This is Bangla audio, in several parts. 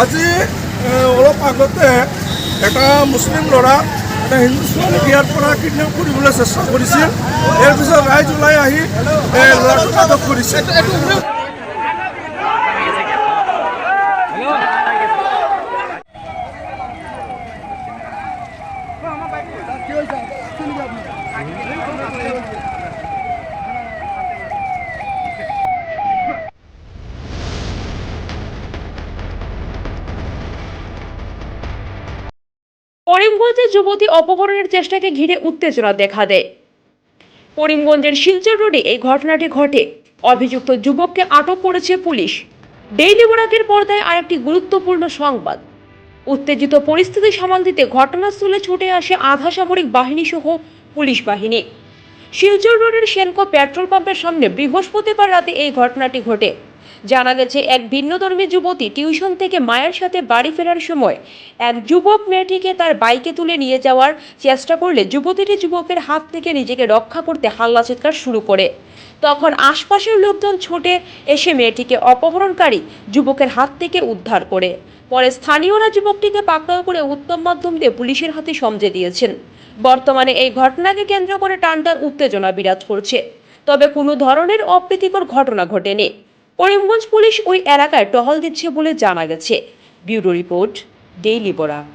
আজি অলপ আগতে এটা মুছলিম ল'ৰা, এটা হিন্দু ছোৱালীক ইয়াৰ পৰা কিডনেপ কৰিবলৈ চেষ্টা কৰিছিল। ইয়াৰ পিছত ৰাইজ ওলাই আহি ল'ৰাটোক আটক কৰিছে। করিমগঞ্জে যুবতী অপহরণের চেষ্টাকে ঘিরে উত্তেজনা দেখা দেয়। করিমগঞ্জের শিলচর রোডে এই ঘটনাটি ঘটে। অভিযুক্ত যুবককে আটক করেছে পুলিশ। ডেইলি বরাকের পর্দায় আরেকটি গুরুত্বপূর্ণ সংবাদ। উত্তেজিত পরিস্থিতি সামাল দিতে ঘটনাস্থলে ছুটে আসে আধা সামরিক বাহিনী সহ পুলিশ বাহিনী। শিলচর রোডের সেনকো পেট্রোল পাম্পের সামনে বৃহস্পতিবার রাতে এই ঘটনাটি ঘটে। জানা গেছে, এক ভিন্নধর্মী যুবতী টিউশন থেকে মায়ের সাথে বাড়ি ফেরার সময় এক যুবক মেয়েটিকে তার বাইকে তুলে নিয়ে যাওয়ার চেষ্টা করলে যুবতীটি যুবকের হাত থেকে নিজেকে রক্ষা করতে হাল্লা চিৎকার শুরু করে। তখন আশপাশের লোকজন ছুটে এসে মেয়েটিকে অপহরণকারী যুবকের হাত থেকে উদ্ধার করে। পরে স্থানীয়রা যুবকটিকে পাকড়াও করে উত্তম মাধ্যম দিয়ে পুলিশের হাতে সমঝে দিয়েছেন। বর্তমানে এই ঘটনাকে কেন্দ্র করে টানটান উত্তেজনা বিরাজ করছে। তবে কোনো ধরনের অপ্রীতিকর ঘটনা ঘটেনি। করিমগঞ্জ পুলিশ ওই এলাকায় টহল দিচ্ছে বলে জানা গেছে। Bureau report, daily Barak.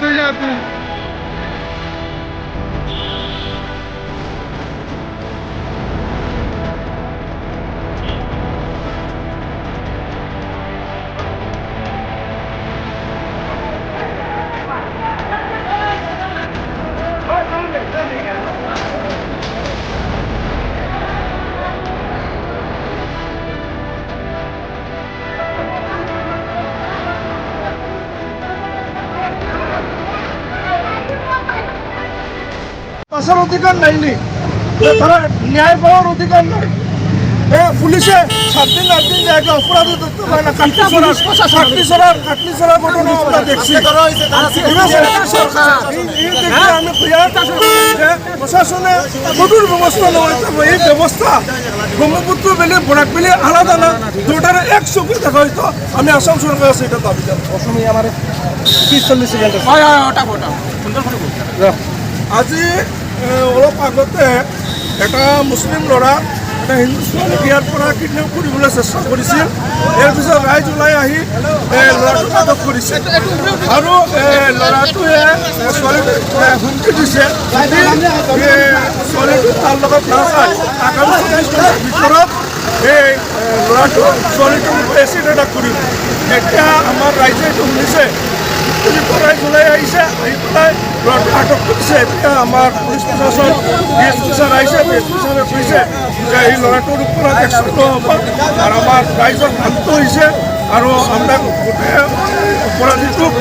তুই যা, তুই। বাঁচার অধিকার নাইনি তারা ন্যায় পাওয়ার অধিকার নাই। এ পুলিশে সাত দিন আট দিন জায়গা অপরাধী ধরতে পারে না কাটলি ছড়ার কাটলি ছড়ার কাটলি ছড়ার ঘটনা আমরা দেখছি। আমি প্রশাসনে কঠোর ব্যবস্থা নেওয়া হইতে এই ব্যবস্থা ব্রহ্মপুত্র বেলে বরাক বেলে আলাদা না। দুটারে এক চোখে দেখা হইতো আমি আসাম সরকার আছে। এটা দাবি জানাব অসমীয়া আমার ত্রিশ চল্লিশ সেকেন্ড আজি অলপ আগতে এটা মুছলিম ল'ৰা, এটা হিন্দু ছোৱালী বিয়াৰ পৰা কিডনেপ কৰিবলৈ চেষ্টা কৰিছিল। ইয়াৰ পিছত ৰাইজ ওলাই আহি ল'ৰাটোক আটক কৰিছে। আৰু ল'ৰাটোৱে ছোৱালীটোক হুমকি দিছে। যদি ছোৱালীটো তাৰ লগত নাযায় আগামী চৌব্বিছ ঘণ্টাৰ ভিতৰত এই ল'ৰাটো ছোৱালীটোৰ এচিড এটা কৰিব এতিয়া আমাৰ ৰাইজে এইটো শুনিছে। রাইজ ওলাই আহিছে। আহি পেলাই ল'ৰাটো আটক কৰিছে। এতিয়া আমাৰ লোৱা হ'ব আৰু আমাৰ ৰাইজৰ শান্ত হৈছে আৰু আমরা গোটেই অপৰাধীটোক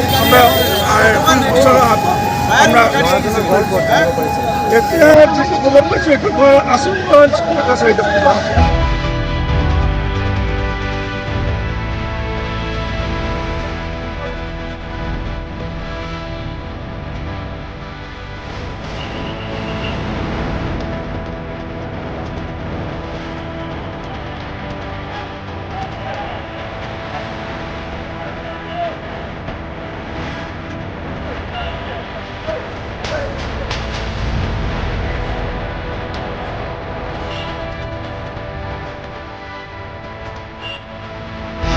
এতিয়া যিটো খবৰ পাইছোঁ। এইটো মই আছে